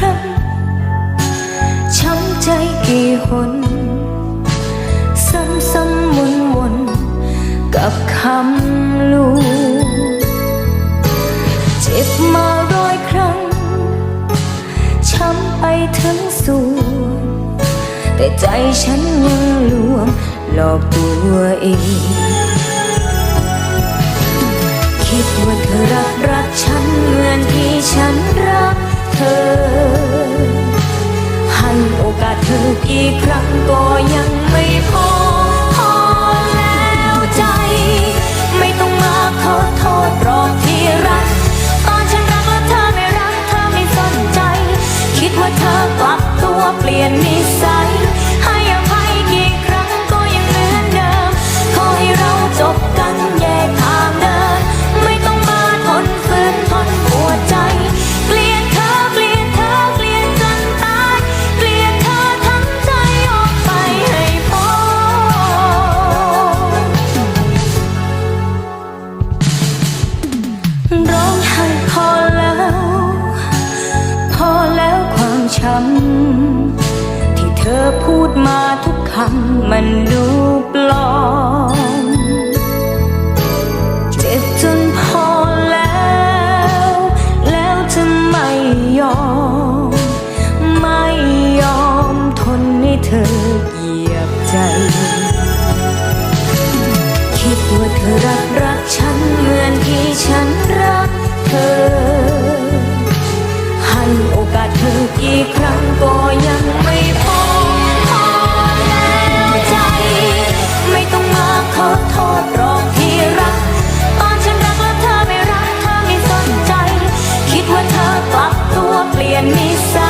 ครั้งช้ำใจกี่หน ซ้ำซ้ำวนวนกับคำลูเจ็บมาร้อยครั้ง ช้ำไปถึงสูงแต่ใจฉันยังลวงหลอกตัวเอง คิดว่าเธอรัก มาทุกคำมันดูปลอม เจ็บจนพอแล้ว แล้วจะไม่ยอม ไม่ยอมทนให้เธอเหยียบใจ คิดว่าเธอรักรักฉันเหมือนที่ฉัน ปรับตัวเปลี่ยนนิสัย